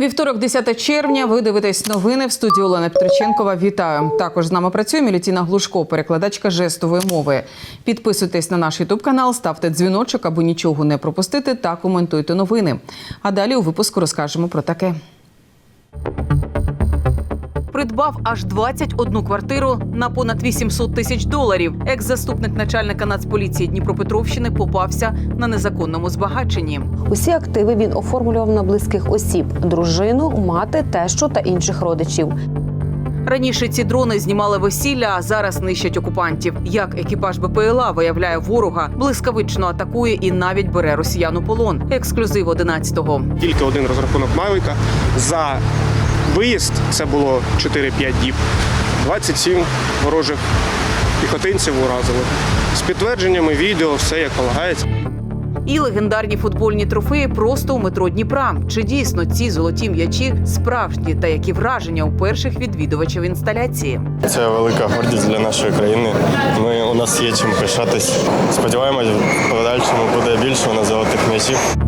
Вівторок, 10 червня. Ви дивитесь новини в студії Олена Петриченкова. Вітаю. Також з нами працює Мілітіна Глушко, перекладачка жестової мови. Підписуйтесь на наш Ютуб канал, ставте дзвіночок, аби нічого не пропустити, та коментуйте новини. А далі у випуску розкажемо про таке. Придбав аж 21 квартиру на понад 800 тисяч доларів. Екс-заступник начальника Нацполіції Дніпропетровщини попався на незаконному збагаченні. Усі активи він оформлював на близьких осіб: дружину, мати, тещу та інших родичів. Раніше ці дрони знімали весілля, а зараз нищать окупантів. Як екіпаж БПЛА виявляє ворога, блискавично атакує і навіть бере росіян у полон. Ексклюзив 11-го. Тільки один розрахунок Мавіка. За виїзд це було 4-5 діб. 27 ворожих піхотинців уразили. З підтвердженнями відео, все як полагається. І легендарні футбольні трофеї просто у метро Дніпра. Чи дійсно ці золоті м'ячі справжні та які враження у перших відвідувачів інсталяції? Це велика гордість для нашої країни. Ми у нас є чим пишатись. Сподіваємось, в подальшому буде більше у нас золотих м'ячів.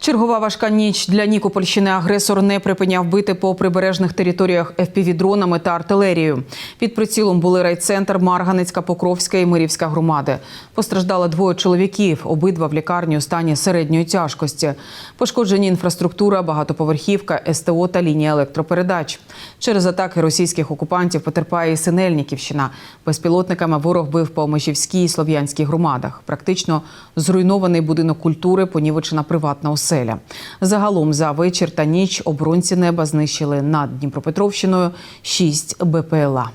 Чергова важка ніч для Нікопольщини агресор не припиняв бити по прибережних територіях FPV-дронами та артилерією. Під прицілом були райцентр, Марганецька, Покровська і Мирівська громади. Постраждали двоє чоловіків, обидва в лікарні у стані середньої тяжкості. Пошкоджені інфраструктура, багатоповерхівка, СТО та лінія електропередач. Через атаки російських окупантів потерпає і Синельниківщина. Безпілотниками ворог бив по Межівській і Слов'янській громадах. Практично зруйнований будинок культури, понівечена приватна оселя. Загалом за вечір та ніч оборонці неба знищили над Дніпропетровщиною 6 БПЛА.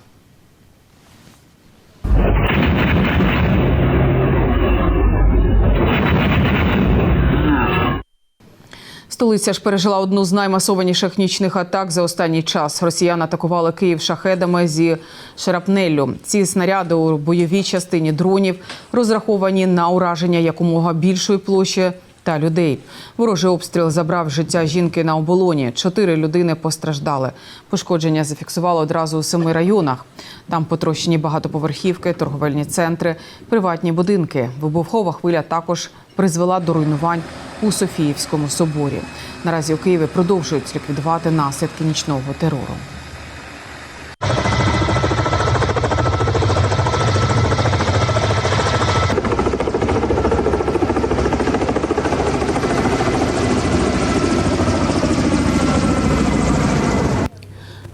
Столиця ж пережила одну з наймасованіших нічних атак за останній час. Росіяни атакували Київ шахедами зі шрапнеллю. Ці снаряди у бойовій частині дронів розраховані на ураження якомога більшої площі та людей. Ворожий обстріл забрав життя жінки на оболоні. Чотири людини постраждали. Пошкодження зафіксували одразу у семи районах. Там потрощені багатоповерхівки, торговельні центри, приватні будинки. Вибухова хвиля також призвела до руйнувань у Софіївському соборі. Наразі у Києві продовжують ліквідувати наслідки нічного терору.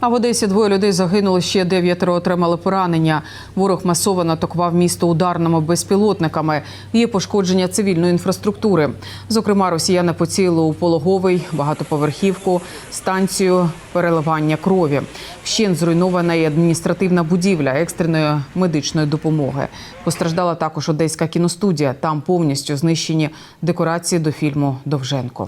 А в Одесі двоє людей загинули, ще дев'ятеро отримали поранення. Ворог масово атакував місто ударними безпілотниками. Є пошкодження цивільної інфраструктури. Зокрема, росіяни поцілили у пологовий, багатоповерхівку, станцію переливання крові. Вщен зруйнована і адміністративна будівля екстреної медичної допомоги. Постраждала також одеська кіностудія. Там повністю знищені декорації до фільму Довженко.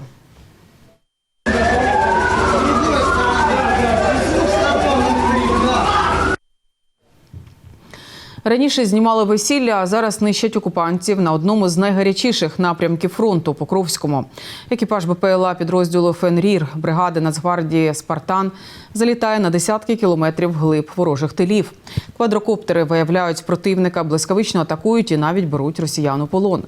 Раніше знімали весілля, а зараз нищать окупантів на одному з найгарячіших напрямків фронту Покровському. Екіпаж БПЛА підрозділу Фенрір бригади Нацгвардії Спартан залітає на десятки кілометрів глиб ворожих тилів. Квадрокоптери виявляють противника, блискавично атакують і навіть беруть росіян у полон.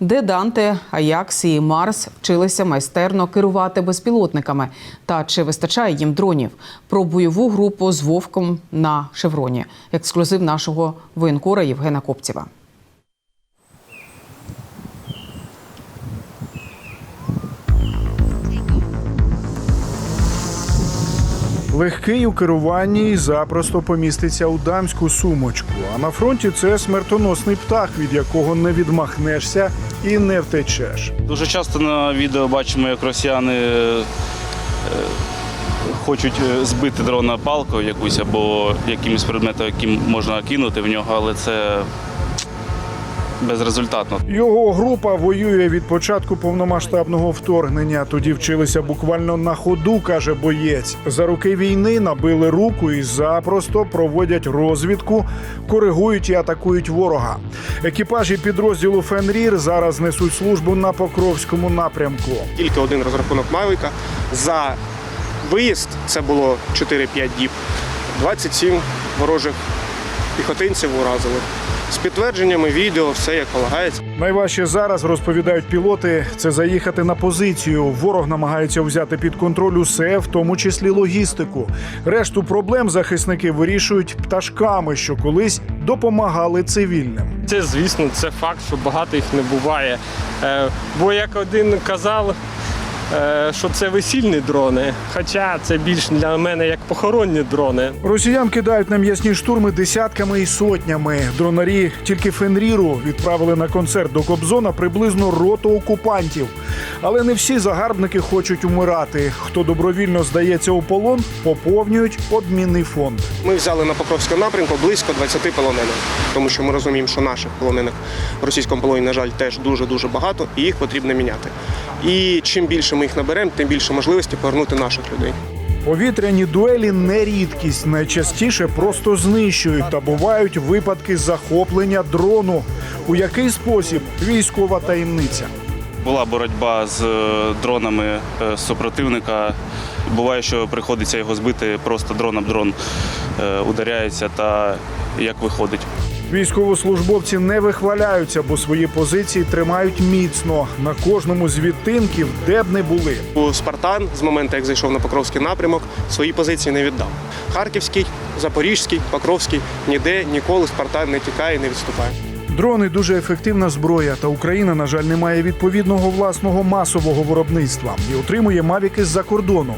Де Данте, Аякс і Марс вчилися майстерно керувати безпілотниками. Та чи вистачає їм дронів? Про бойову групу з вовком на шевроні. Ексклюзив нашого воєнкора Євгена Копцєва. Легкий у керуванні і запросто поміститься у дамську сумочку. А на фронті це смертоносний птах, від якого не відмахнешся і не втечеш. Дуже часто на відео бачимо, як росіяни е, хочуть е, збити дрона палкою якусь або якимось предметом, яким можна кинути в нього, але це безрезультатно. Його група воює від початку повномасштабного вторгнення. Тоді вчилися буквально на ходу, каже боєць. За роки війни набили руку і запросто проводять розвідку, коригують і атакують ворога. Екіпажі підрозділу Фенрір зараз несуть службу на Покровському напрямку. Тільки один розрахунок Мавіка. За виїзд це було 4-5 діб. 27 ворожих піхотинців уразили. з підтвердженнями відео, все як полагається. Найважче зараз розповідають пілоти. Це заїхати на позицію. Ворог намагається взяти під контроль усе, в тому числі логістику. Решту проблем захисники вирішують пташками, що колись допомагали цивільним. Це, звісно, це факт, що багато їх не буває. Е, Бо як один казав, що це весільні дрони, хоча це більш для мене як похоронні дрони. Росіян кидають на м'ясні штурми десятками і сотнями. Дронарі тільки Фенріру відправили на концерт до Кобзона приблизно роту окупантів. Але не всі загарбники хочуть умирати. Хто добровільно здається у полон, поповнюють обмінний фонд. Ми взяли на Покровському напрямку близько 20 полонених, тому що ми розуміємо, що наших полонених в російському полоні, на жаль, теж дуже дуже багато, і їх потрібно міняти. І чим більше ми їх наберемо, тим більше можливості повернути наших людей. Повітряні дуелі не рідкість. Найчастіше просто знищують та бувають випадки захоплення дрону. У який спосіб військова таємниця. Була боротьба з е, дронами е, супротивника. Буває, що приходиться його збити, просто дрон об дрон е, ударяється та як виходить. Військовослужбовці не вихваляються, бо свої позиції тримають міцно на кожному з відтинків, де б не були. У Спартан з моменту, як зайшов на Покровський напрямок, свої позиції не віддав. Харківський, Запорізький, Покровський ніде ніколи Спартан не тікає, не відступає. Дрони дуже ефективна зброя, та Україна, на жаль, не має відповідного власного масового виробництва і отримує мавіки з-за кордону.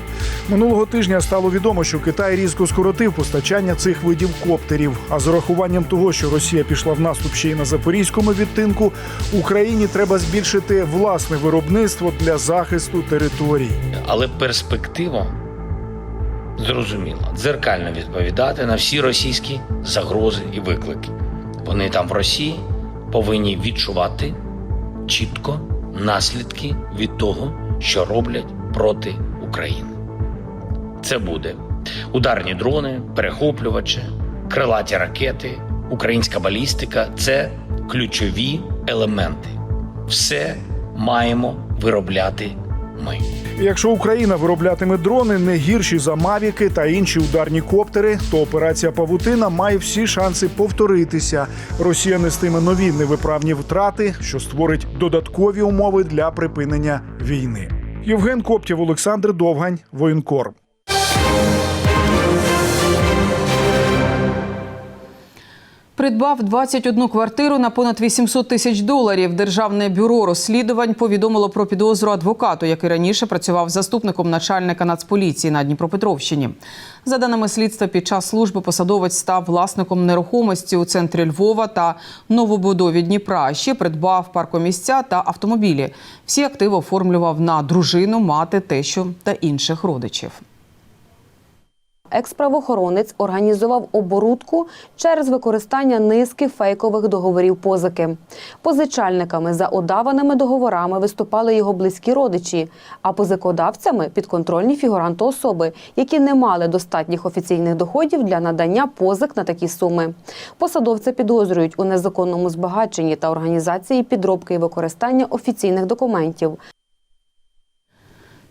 Минулого тижня стало відомо, що Китай різко скоротив постачання цих видів коптерів. А з урахуванням того, що Росія пішла в наступ ще й на запорізькому відтинку, Україні треба збільшити власне виробництво для захисту територій. але перспектива зрозуміла дзеркально відповідати на всі російські загрози і виклики. Вони там в Росії повинні відчувати чітко наслідки від того, що роблять проти України. Це буде ударні дрони, перехоплювачі, крилаті ракети, українська балістика це ключові елементи. Все маємо виробляти ми. Якщо Україна вироблятиме дрони не гірші за мавіки та інші ударні коптери, то операція Павутина має всі шанси повторитися. Росія нестиме нові невиправні втрати, що створить додаткові умови для припинення війни. Євген Коптєв, Олександр Довгань, воєнкор. Придбав 21 квартиру на понад 800 тисяч доларів. Державне бюро розслідувань повідомило про підозру адвокату, який раніше працював заступником начальника Нацполіції на Дніпропетровщині. За даними слідства, під час служби посадовець став власником нерухомості у центрі Львова та новобудові Дніпра. Ще придбав паркомісця та автомобілі. Всі активи оформлював на дружину, мати, тещу та інших родичів. Екс-правоохоронець організував оборудку через використання низки фейкових договорів позики. Позичальниками за одаваними договорами виступали його близькі родичі, а позикодавцями підконтрольні фігуранти особи, які не мали достатніх офіційних доходів для надання позик на такі суми. Посадовця підозрюють у незаконному збагаченні та організації підробки і використання офіційних документів.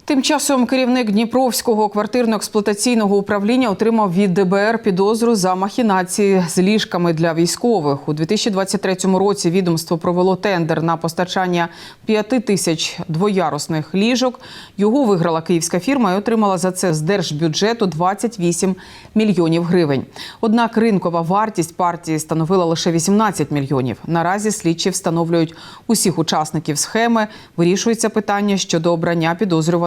Тим часом керівник Дніпровського квартирно-експлуатаційного управління отримав від ДБР підозру за махінації з ліжками для військових. У 2023 році відомство провело тендер на постачання 5 тисяч двоярусних ліжок. Його виграла київська фірма і отримала за це з держбюджету 28 мільйонів гривень. Однак ринкова вартість партії становила лише 18 мільйонів. Наразі слідчі встановлюють усіх учасників схеми. Вирішується питання щодо обрання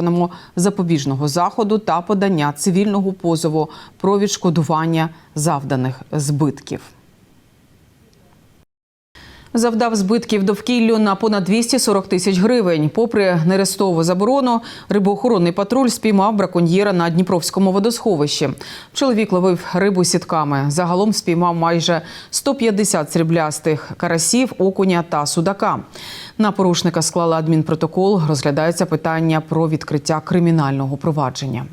підозрюваному запобіжного заходу та подання цивільного позову про відшкодування завданих збитків. Завдав збитків довкіллю на понад 240 тисяч гривень. Попри нерестову заборону, рибоохоронний патруль спіймав браконьєра на Дніпровському водосховищі. Чоловік ловив рибу сітками. Загалом спіймав майже 150 сріблястих карасів, окуня та судака. На порушника склали адмінпротокол. Розглядається питання про відкриття кримінального провадження.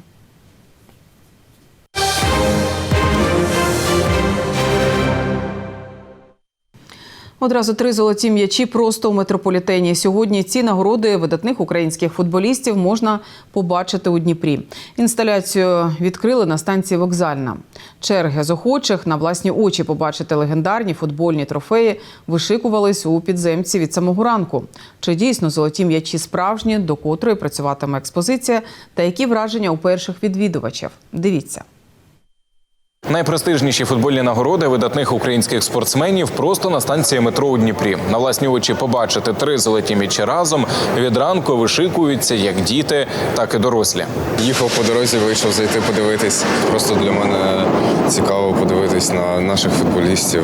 Одразу три золоті м'ячі просто у метрополітені. Сьогодні ці нагороди видатних українських футболістів можна побачити у Дніпрі. Інсталяцію відкрили на станції вокзальна. Черги з охочих на власні очі побачити легендарні футбольні трофеї вишикувались у підземці від самого ранку. Чи дійсно золоті м'ячі справжні, до котрої працюватиме експозиція, та які враження у перших відвідувачів? Дивіться. Найпрестижніші футбольні нагороди видатних українських спортсменів просто на станції метро у Дніпрі. На власні очі побачити три золоті м'ячі разом від ранку вишикуються як діти, так і дорослі. Їхав по дорозі, вийшов зайти подивитись. Просто для мене цікаво подивитись на наших футболістів,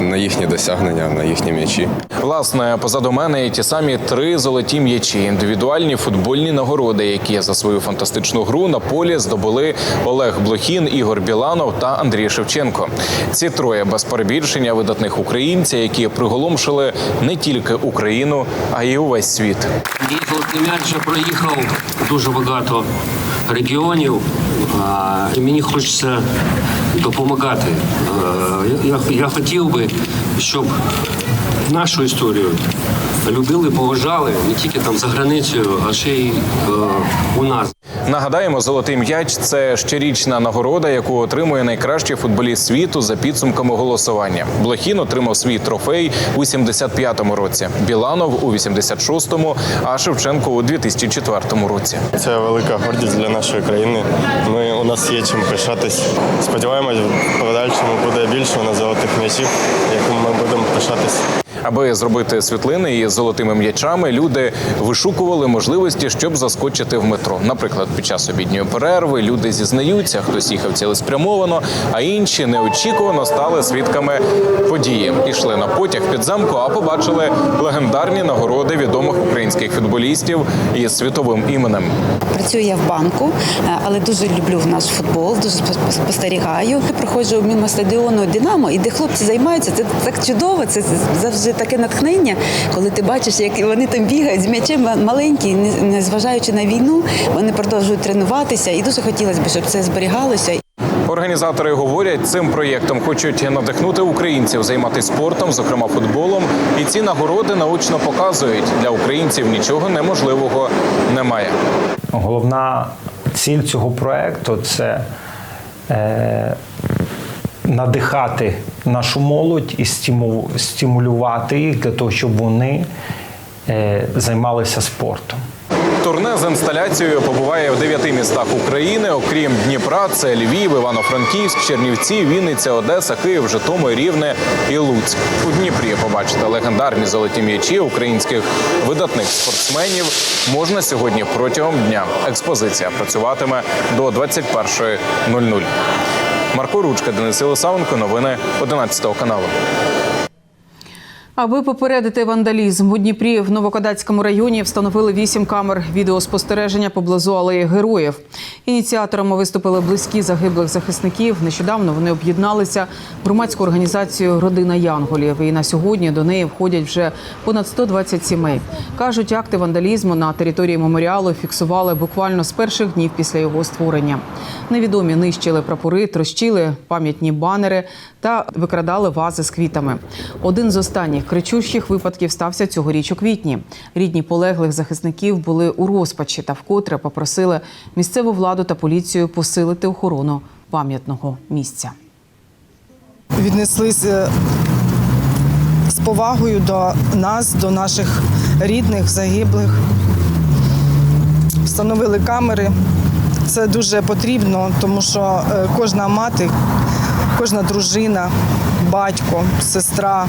на їхні досягнення, на їхні м'ячі. Власне, позаду мене є ті самі три золоті м'ячі, індивідуальні футбольні нагороди, які за свою фантастичну гру на полі здобули Олег Блохін, Ігор Біланов та Андрій Шевченко. Ці троє без перебільшення видатних українців, які приголомшили не тільки Україну, а й увесь світ. Золотий проїхав дуже багато регіонів. І мені хочеться допомагати. Е, Я, я хотів би, щоб нашу історію любили, поважали не тільки там за границею, а ще й е, у нас. Нагадаємо, золотий м'яч це щорічна нагорода, яку отримує найкращий футболіст світу за підсумками голосування. Блохін отримав свій трофей у 75-му році, Біланов у 86-му, а Шевченко у 2004 році. Це велика гордість для нашої країни. Ми у нас є чим пишатись. Сподіваємось, в подальшому буде більше у нас золотих м'ячів, яким ми будемо пишатись. Аби зробити світлини із золотими м'ячами, люди вишукували можливості, щоб заскочити в метро. Наприклад, під час обідньої перерви люди зізнаються, хтось їхав цілеспрямовано, а інші неочікувано стали свідками події. Ішли на потяг під замку, а побачили легендарні нагороди відомих українських футболістів із світовим іменем. Працюю я в банку, е, але дуже люблю наш футбол, дуже спо- спостерігаю. Проходжу мимо стадіону Динамо, і де хлопці займаються, це так чудово. Це завжди таке натхнення, коли ти бачиш, як вони там бігають з м'ячем маленькі, не- незважаючи на війну, вони продовжують тренуватися. І дуже хотілося б, щоб це зберігалося. Організатори говорять, цим проєктом хочуть надихнути українців займатися спортом, зокрема футболом. І ці нагороди научно показують для українців нічого неможливого немає. Головна ціль цього проекту це е, надихати нашу молодь і стиму- стимулювати їх для того, щоб вони е, займалися спортом. Турне з інсталяцією побуває в дев'яти містах України. Окрім Дніпра, це Львів, Івано-Франківськ, Чернівці, Вінниця, Одеса, Київ, Житомир, Рівне і Луцьк. У Дніпрі побачити легендарні золоті м'ячі українських видатних спортсменів можна сьогодні протягом дня. Експозиція працюватиме до 21.00. Марко Ручка, Денис Єлисавенко, новини 11 каналу. Аби попередити вандалізм у Дніпрі в Новокодацькому районі встановили вісім камер відеоспостереження поблизу алеї героїв. Ініціаторами виступили близькі загиблих захисників. Нещодавно вони об'єдналися в громадську організацію Родина Янголів. І на сьогодні до неї входять вже понад 120 сімей. кажуть, акти вандалізму на території меморіалу фіксували буквально з перших днів після його створення. Невідомі нищили прапори, трощили пам'ятні банери та викрадали вази з квітами. Один з останніх кричущих випадків стався цьогоріч у квітні. Рідні полеглих захисників були у розпачі та вкотре попросили місцеву владу та поліцію посилити охорону пам'ятного місця. віднеслися з повагою до нас, до наших рідних, загиблих. Встановили камери. Це дуже потрібно, тому що е, кожна мати, кожна дружина, батько, сестра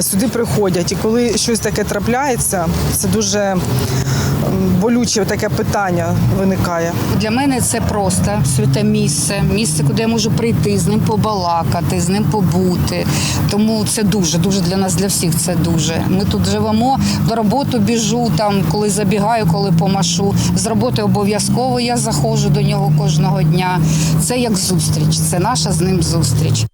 сюди приходять. І коли щось таке трапляється, це дуже болюче таке питання виникає. Для мене це просто святе місце, місце, куди я можу прийти, з ним побалакати, з ним побути. Тому це дуже, дуже для нас, для всіх це дуже. Ми тут живемо, до роботи біжу, там, коли забігаю, коли помашу. З роботи обов'язково я заходжу до нього кожного дня. Це як зустріч, це наша з ним зустріч.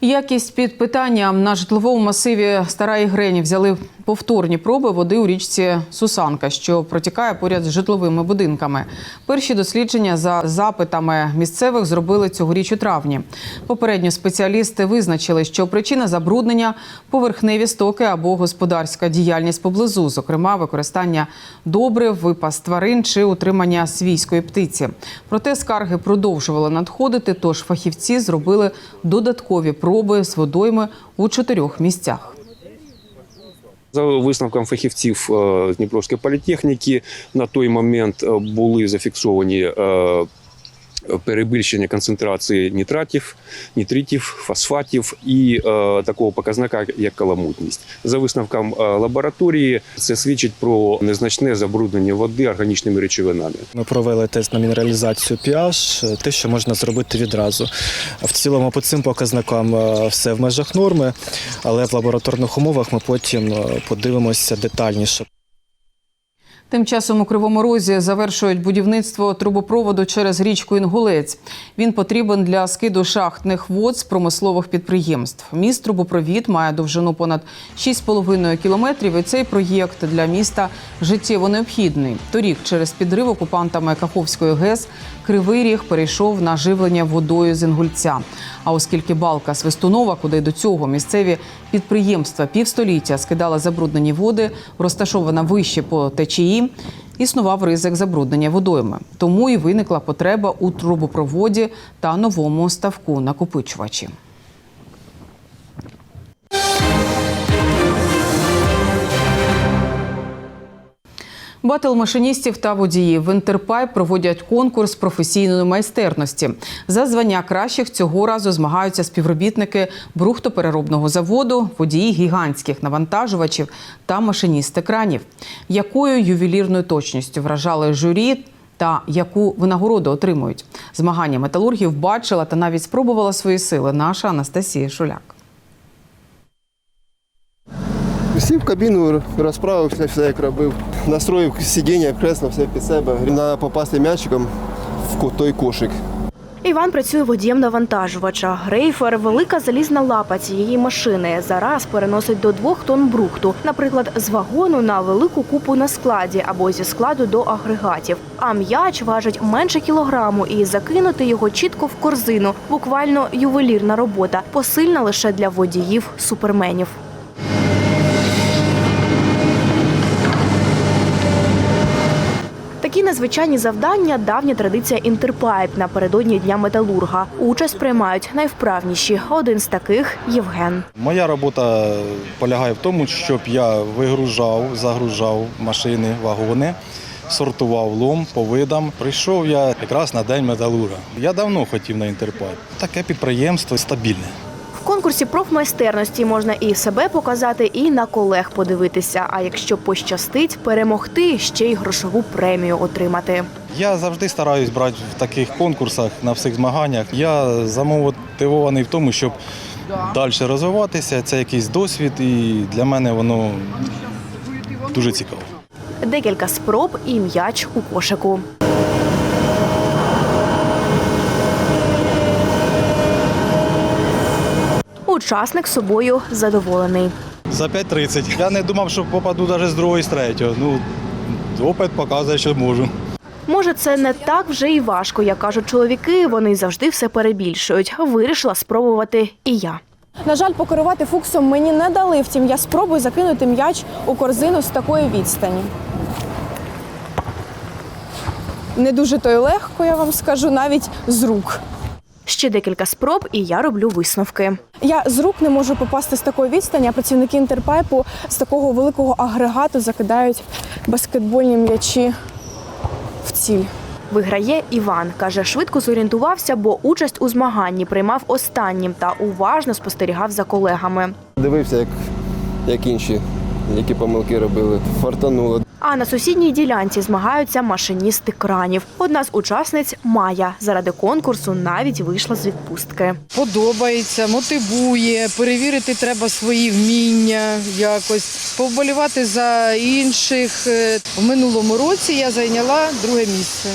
Якість під питанням. На житловому масиві Стара Ігрені взяли Повторні проби води у річці Сусанка, що протікає поряд з житловими будинками. Перші дослідження за запитами місцевих зробили цьогоріч у травні. Попередньо спеціалісти визначили, що причина забруднення поверхневі стоки або господарська діяльність поблизу, зокрема використання добрив, випас тварин чи утримання свійської птиці. Проте скарги продовжували надходити, тож фахівці зробили додаткові проби з водойми у чотирьох місцях. За висновком фахівців е, Дніпровської політехніки, на той момент е, були зафіксовані е, перебільшення концентрації нітратів, нітритів, фосфатів і е, такого показника, як каламутність. За висновком е, лабораторії, це свідчить про незначне забруднення води органічними речовинами. Ми провели тест на мінералізацію pH, те, що можна зробити відразу. В цілому по цим показникам е, все в межах норми, але в лабораторних умовах ми потім е, подивимося детальніше. Тим часом у Кривому Розі завершують будівництво трубопроводу через річку Інгулець. Він потрібен для скиду шахтних вод з промислових підприємств. Міст трубопровід має довжину понад 6,5 кілометрів. І цей проєкт для міста життєво необхідний. Торік через підрив окупантами Каховської ГЕС Кривий Ріг перейшов на живлення водою з Інгульця. А оскільки балка Свистунова, куди до цього місцеві підприємства півстоліття скидали забруднені води, розташована вище по течії, існував ризик забруднення водойми. Тому і виникла потреба у трубопроводі та новому ставку накопичувачі. Батл машиністів та водіїв в Інтерпайп проводять конкурс професійної майстерності. За звання кращих цього разу змагаються співробітники брухтопереробного заводу, водії гігантських навантажувачів та машиністи кранів. Якою ювелірною точністю вражали журі та яку винагороду отримують? Змагання металургів бачила та навіть спробувала свої сили наша Анастасія Шуляк. Сів в кабіну, розправився, все як робив. Настроїв сидіння, кресло, все під себе. Треба попасти м'ячиком в той кошик. Іван працює водієм навантажувача. Грейфер велика залізна лапа цієї машини. Зараз переносить до двох тонн брухту, наприклад, з вагону на велику купу на складі або зі складу до агрегатів. А м'яч важить менше кілограму, і закинути його чітко в корзину. Буквально ювелірна робота, посильна лише для водіїв суперменів. Такі незвичайні завдання давня традиція інтерпайп напередодні дня металурга. Участь приймають найвправніші. Один з таких Євген. Моя робота полягає в тому, щоб я вигружав, загружав машини, вагони, сортував лом по видам. Прийшов я якраз на день металурга. Я давно хотів на інтерпайп. Таке підприємство стабільне. Конкурсі профмайстерності можна і себе показати, і на колег подивитися. А якщо пощастить, перемогти ще й грошову премію отримати. Я завжди стараюсь брати в таких конкурсах на всіх змаганнях. Я замотивований в тому, щоб далі розвиватися. Це якийсь досвід, і для мене воно дуже цікаво. Декілька спроб і м'яч у кошику. Учасник собою задоволений. За 5.30. Я не думав, що попаду навіть з другої з третього. Ну, опит показує, що можу. Може, це не так вже і важко, як кажуть чоловіки. Вони завжди все перебільшують. Вирішила спробувати і я. На жаль, покерувати фуксом мені не дали. Втім, я спробую закинути м'яч у корзину з такої відстані. Не дуже то й легко, я вам скажу, навіть з рук. Ще декілька спроб, і я роблю висновки. Я з рук не можу попасти з такої відстані, а працівники інтерпайпу з такого великого агрегату закидають баскетбольні м'ячі в ціль. Виграє Іван. Каже, швидко зорієнтувався, бо участь у змаганні приймав останнім та уважно спостерігав за колегами. Дивився, як, як інші, які помилки робили. Фартануло. А на сусідній ділянці змагаються машиністи кранів. Одна з учасниць Майя заради конкурсу навіть вийшла з відпустки. Подобається, мотивує, перевірити треба свої вміння якось, повболівати за інших. Е, В минулому році я зайняла друге місце.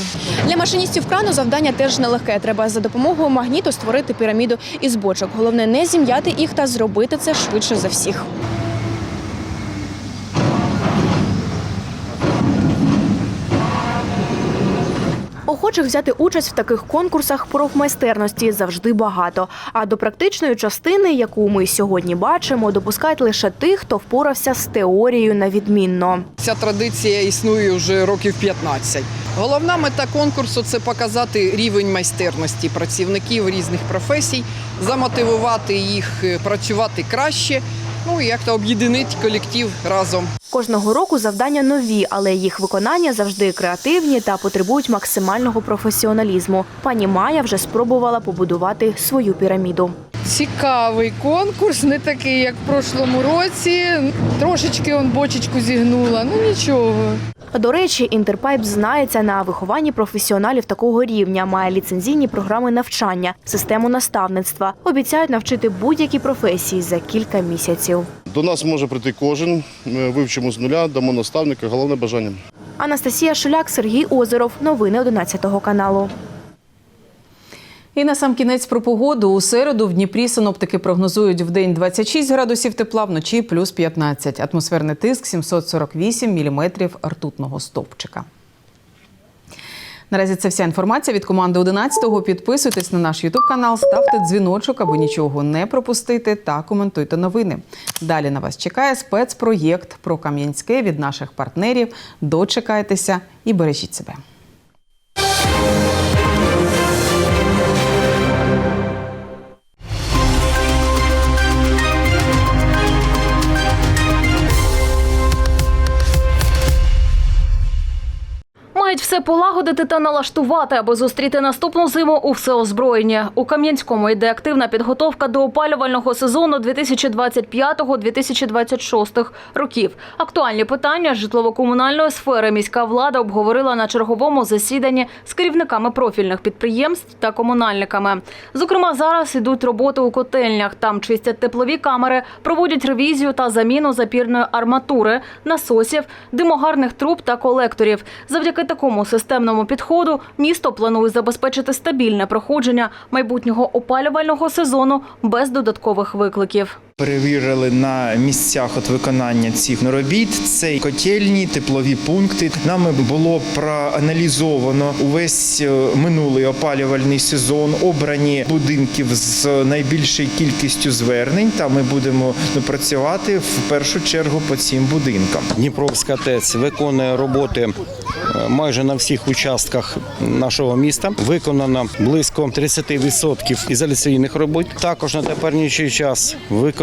Для машиністів крану завдання теж нелегке. Треба за допомогою магніту створити піраміду із бочок. Головне не зім'яти їх та зробити це швидше за всіх. Охочих взяти участь в таких конкурсах профмайстерності завжди багато. А до практичної частини, яку ми сьогодні бачимо, допускають лише тих, хто впорався з теорією на відмінно. Ця традиція існує вже років 15. Головна мета конкурсу це показати рівень майстерності працівників різних професій, замотивувати їх е, працювати краще. Ну і як то об'єдинить колектив разом. Кожного року завдання нові, але їх виконання завжди креативні та потребують максимального професіоналізму. Пані Майя вже спробувала побудувати свою піраміду. Цікавий конкурс, не такий, як в прошлому році. Трошечки он бочечку зігнула, ну нічого. До речі, Інтерпайп знається на вихованні професіоналів такого рівня, має ліцензійні програми навчання, систему наставництва. Обіцяють навчити будь-які професії за кілька місяців. До нас може прийти кожен. Ми вивчимо з нуля, дамо наставника. Головне бажання. Анастасія Шуляк, Сергій Озеров. Новини 11 каналу. І на сам кінець про погоду. У середу в Дніпрі синоптики прогнозують в день 26 градусів тепла, вночі плюс 15. Атмосферний тиск 748 міліметрів ртутного стовпчика. Наразі це вся інформація від команди 11-го. Підписуйтесь на наш Ютуб канал, ставте дзвіночок, аби нічого не пропустити, та коментуйте новини. Далі на вас чекає спецпроєкт про Кам'янське від наших партнерів. Дочекайтеся і бережіть себе. Мають все полагодити та налаштувати, аби зустріти наступну зиму у всеозброєнні. У Кам'янському йде активна підготовка до опалювального сезону 2025-2026 років. Актуальні питання житлово-комунальної сфери міська влада обговорила на черговому засіданні з керівниками профільних підприємств та комунальниками. Зокрема, зараз ідуть роботи у котельнях. Там чистять теплові камери, проводять ревізію та заміну запірної арматури, насосів, димогарних труб та колекторів. Завдяки такому системному підходу місто планує забезпечити стабільне проходження майбутнього опалювального сезону без додаткових викликів. Перевірили на місцях от виконання цих робіт. Це котельні, теплові пункти. Нами було проаналізовано увесь е, минулий опалювальний сезон, обрані будинків з найбільшою кількістю звернень. Та ми будемо працювати в першу чергу по цим будинкам. Дніпровська ТЕЦ виконує роботи е, майже на всіх участках нашого міста. Виконано близько 30% ізоляційних робот. Також на теперішній час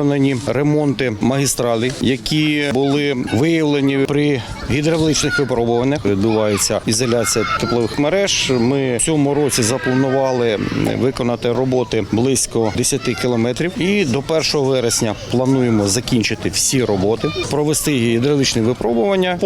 виконані ремонти магістралей, які були виявлені при гідравличних випробуваннях. Відбувається ізоляція теплових мереж. Ми в цьому році запланували виконати роботи близько 10 кілометрів. І до 1 вересня плануємо закінчити всі роботи, провести гідравличні випробування.